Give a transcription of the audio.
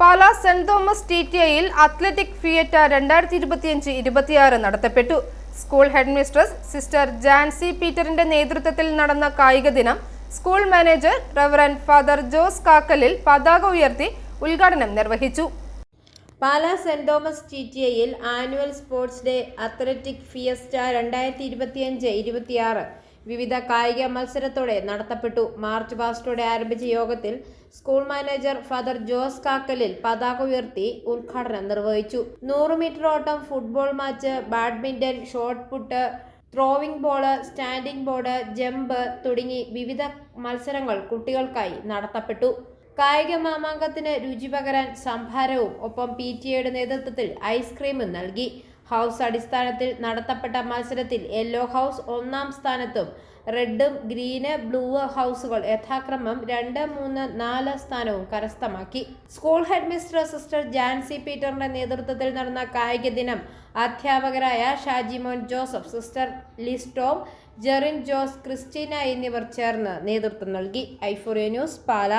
Pala saint Thomas T T ഐയിൽ athletic fiesta രണ്ടായിരത്തി ഇരുപത്തിയഞ്ച് ഇരുപത്തിയാറ് നടത്തപ്പെട്ടു. സ്കൂൾ ഹെഡ്മിസ്ട്രസ് സിസ്റ്റർ ജാൻസി പീറ്ററിന്റെ നേതൃത്വത്തിൽ നടന്ന കായിക ദിനം school manager reverend father Jose Kakkalil പതാക ഉയർത്തി ഉദ്ഘാടനം നിർവഹിച്ചു. Pala saint Thomas T T ഐയിൽ annual sports day athletic fiesta രണ്ടായിരത്തി ഇരുപത്തിയഞ്ച് ഇരുപത്തിയാറ് വിവിധ കായിക മത്സരത്തോടെ നടത്തപ്പെട്ടു. മാർച്ച് പാസ്റ്റോടെ ആരംഭിച്ച യോഗത്തിൽ school manager father Jose Kakkalil പതാക ഉയർത്തി ഉദ്ഘാടനം നിർവഹിച്ചു. നൂറ് മീറ്റർ ഓട്ടം football match badminton shot put throwing ball standing board jump തുടങ്ങി വിവിധ മത്സരങ്ങൾ കുട്ടികൾക്കായി നടത്തപ്പെട്ടു. കായിക മാമാങ്കത്തിന് രുചി പകരാൻ സംഭാരവും ഒപ്പം പി ടി എയുടെ നേതൃത്വത്തിൽ ഐസ്ക്രീമും നൽകി. ഹൗസ് അടിസ്ഥാനത്തിൽ നടത്തപ്പെട്ട മത്സരത്തിൽ യെല്ലോ ഹൗസ് ഒന്നാം സ്ഥാനത്തും റെഡും ഗ്രീന് ബ്ലൂ ഹൗസുകൾ യഥാക്രമം രണ്ട് മൂന്ന് നാല് സ്ഥാനവും കരസ്ഥമാക്കി. School head mister sister Jancy പീറ്ററിന്റെ നേതൃത്വത്തിൽ നടന്ന കായിക ദിനം അധ്യാപകരായ ഷാജിമോൻ ജോസഫ് സിസ്റ്റർ ലിസ്റ്റോം ജെറിൻ ജോസ് ക്രിസ്റ്റീന എന്നിവർ ചേർന്ന് നേതൃത്വം നൽകി. ഐഫോറിയ ന്യൂസ് പാല.